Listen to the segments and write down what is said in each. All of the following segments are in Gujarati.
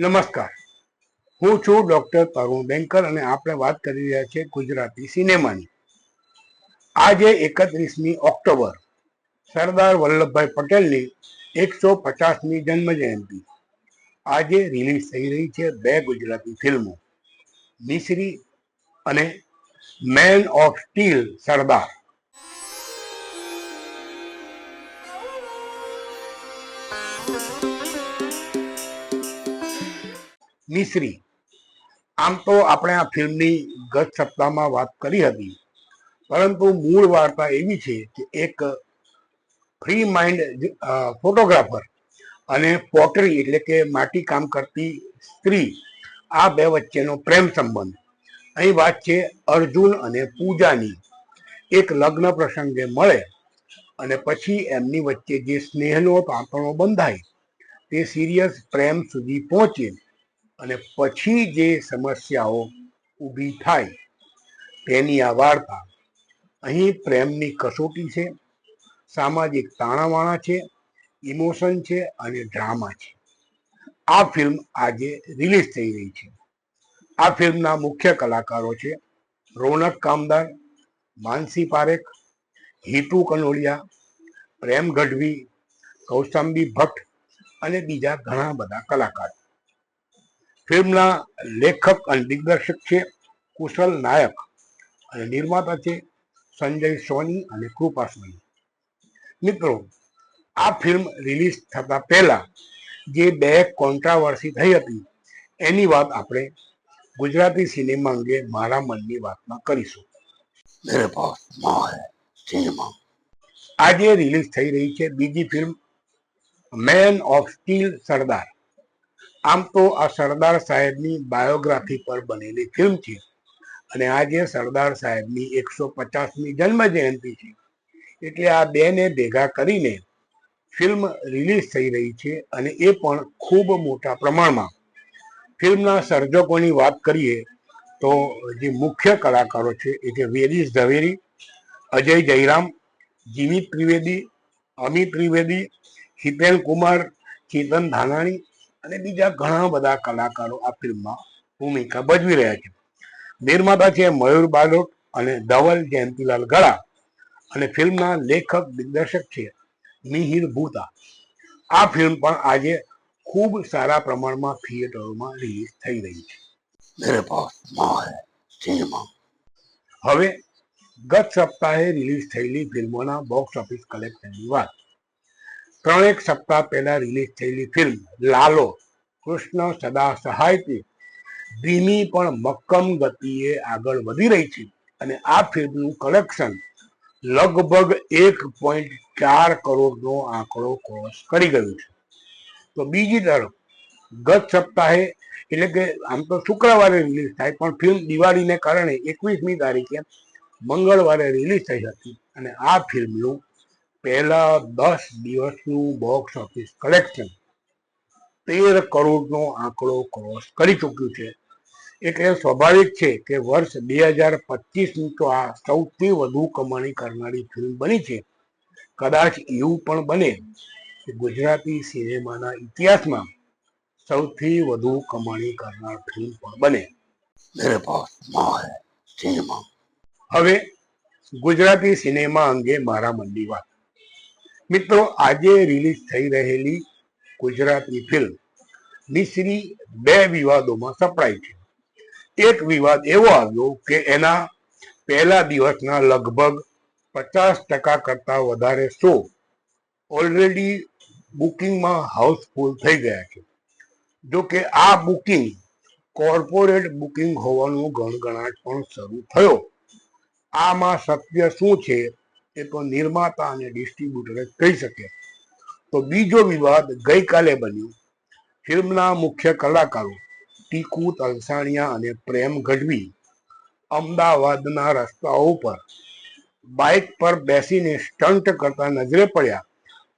નમસ્કાર. હું છું ડૉક્ટર તરુણ બેંકર અને આપણે વાત કરી રહ્યા છીએ ગુજરાતી સિનેમાની. આજે એકત્રીસમી ઓક્ટોબર, સરદાર વલ્લભભાઈ પટેલની એકસો પચાસમી જન્મજયંતિ. આજે રિલીઝ થઈ રહી છે બે ગુજરાતી ફિલ્મો, મિશ્રી અને Man of Steel, Sardar. Mishri. આમ તો આપણે આ ફિલ્મની ગત સપ્તાહમાં વાત કરી હતી. પરંતુ મૂળ વાર્તા એવી છે કે એક ફ્રી માઇન્ડ ફોટોગ્રાફર અને પોટરી એટલે કે માટી કામ કરતી સ્ત્રી, આ બે વચ્ચેનો પ્રેમ સંબંધ. અહીં વાત છે અર્જુન અને પૂજાની. એક લગ્ન પ્રસંગે મળે અને પછી એમની વચ્ચે જે સ્નેહનો તાંતણો બંધાય, તે સિરિયસ પ્રેમ સુધી પહોંચે. અને પછી જે સમસ્યાઓ ઊભી થાય તેની આ વાર્તા અહીં પ્રેમની કસોટી છે, સામાજિક તાણાવાણા છે, ઇમોશન છે અને ડ્રામા છે. આ ફિલ્મ આજે રિલીઝ થઈ રહી છે. આ ફિલ્મના મુખ્ય કલાકારો છે રોનક કામદાર, માનસી પારેખ, હિતુ કનોડિયા, પ્રેમ ગઢવી, કૌશાંબી ભટ્ટ અને બીજા ઘણા બધા કલાકારો. ફિલ્મના લેખક અને દિગ્દર્શક છે કુશલ નાયક અને નિર્માતા છે સંજય સોની અને કૃપા સોની. મિત્રો આ ફિલ્મ રિલીઝ થતા પહેલા જે બે કોન્ટ્રાવર્સી થઈ હતી એની વાત આપણે ગુજરાતી સિનેમા અંગે મારા મનની વાતમાં કરીશું. મેરે પાસ સિનેમા. આજે રિલીઝ થઈ રહી છે બીજી film man of steel Sardar. આમ તો આ સરદાર સાહેબની બાયોગ્રાફી પર બનેલી ફિલ્મ છે. અને આજે સરદાર સાહેબની એકસો પચાસમી જન્મ જયંતિ છે, એટલે આ બેને ભેગા કરીને ફિલ્મ રિલીઝ થઈ રહી છે અને એ પણ ખૂબ મોટા પ્રમાણમાં. ફિલ્મના સર્જકોની વાત કરીએ તો જે મુખ્ય કલાકારો છે એ છે વેરીશ ઝવેરી, અજય જયરામ, જીવી ત્રિવેદી, અમિત ત્રિવેદી, હિતેન કુમાર, ચેતન ધાનાણી અને બીજા ઘણા બધા કલાકારો આ ફિલ્મમાં ભૂમિકા ભજવી રહ્યા છે. નિર્માતા છે મયુર બાલોટ અને ધવલ જયંતિલાલ ગળા અને ફિલ્મના લેખક દિગ્દર્શક છે મિહિર ભૂતા. આ ફિલ્મ પણ આજે ખૂબ સારા પ્રમાણમાં થિયેટરોમાં રિલીઝ થઈ રહી છે. હવે ગત સપ્તાહે રિલીઝ થયેલી ફિલ્મોના બોક્સ ઓફિસ કલેક્શનની વાત. ત્રણેક સપ્તાહ પહેલા રિલીઝ થયેલી ફિલ્મ લાલો, કૃષ્ણ સદા સહાયથી, ધીમી પણ મક્કમ ગતિએ આગળ વધી રહી છે. અને આ ફિલ્મનું કલેક્શન લગભગ એક પોઈન્ટ ચાર કરોડનો આંકડો ક્રોસ કરી ગયું છે. તો બીજી તરફ, ગત સપ્તાહે, એટલે કે આમ તો શુક્રવારે રિલીઝ થાય, પણ ફિલ્મ દિવાળીને કારણે એકવીસમી તારીખે મંગળવારે રિલીઝ થઈ હતી. અને આ ફિલ્મનું પહેલા દસ દિવસનું બોક્સ ઓફિસ કલેક્શન તેર કરોડનો આંકડો ક્રોસ કરી ચૂક્યું છે. એટલે સ્વાભાવિક છે કે વર્ષ બે હજાર પચીસની તો આ સૌથી વધુ કમાણી કરનારી ફિલ્મ બની છે. કદાચ એવું પણ બને કે ગુજરાતી સિનેમાના ઇતિહાસમાં સૌથી વધુ કમાણી કરનાર ફિલ્મ પણ બને. સિનેમા. હવે ગુજરાતી સિનેમા અંગે મારા મનની વાત. મિત્રો, આજે રિલીઝ થઈ રહેલી ગુજરાતી ફિલ્મ મિશ્રી બે વિવાદોમાં સપડાઈ છે. એક વિવાદ એવો આવ્યો કે એના પહેલા દિવસના લગભગ પચાસ ટકા કરતા વધારે શો ઓલરેડી બુકિંગમાં હાઉસફુલ થઈ ગયા છે. જો કે આ બુકિંગ કોર્પોરેટ બુકિંગ હોવાનું ગણગણાટ પણ શરૂ થયો. આમાં સત્ય શું છે એ તો નિર્માતા અને ડિસ્ટ્રીબ્યુટરે કહી શકે. તો બીજો વિવાદ ગઈકાલે બન્યો. ફિલ્મના મુખ્ય કલાકારો ટીકુ તલસાણિયા અને પ્રેમ ગઢવી અમદાવાદના રસ્તાઓ પર બાઇક પર બેસીને સ્ટન્ટ કરતા નજરે પડ્યા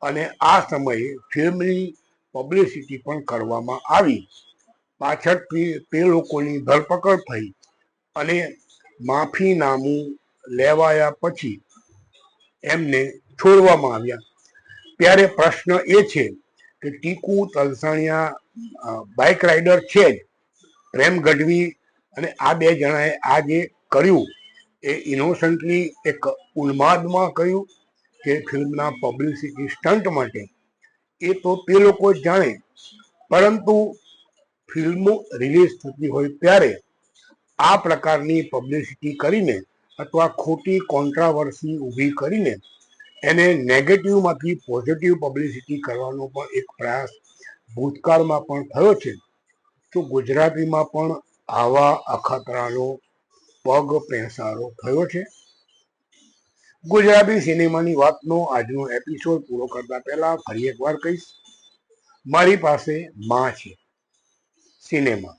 અને આ સમયે ફિલ્મની પબ્લિસિટી પણ કરવામાં આવી. પાછળથી તે લોકોની ધરપકડ થઈ અને માફીનામું લેવાયા પછી એમને છોડવામાં આવ્યા. ત્યારે પ્રશ્ન એ છે કે ટીકુ તલસાણિયા બાઇક રાઇડર છે જ. પ્રેમ ગઢવી અને આ બે જણાએ આ જે કર્યું. એ ઇનોસન્ટલી એક ઉન્માદમાં કર્યું કે ફિલ્મના પબ્લિસિટી સ્ટન્ટ માટે. એ તો તે લોકો જાણે. પરંતુ ફિલ્મો રિલીઝ થતી હોય ત્યારે આ પ્રકારની પબ્લિસિટી કરીને અથવા ખોટી કોન્ટ્રાવર્સી ઊભી કરીને એને નેગેટિવમાંથી પોઝિટિવ પબ્લિસિટી કરવાનો પણ એક પ્રયાસ ભૂતકાળમાં પણ થયો છે. તો ગુજરાતીમાં પણ આવા અખતરાનો પગ પેસારો થયો છે. ગુજરાતી સિનેમાની વાતનો આજનો એપિસોડ પૂરો કરતા પહેલા ફરી એકવાર કહીશ. મારી પાસે માં છે. સિનેમા.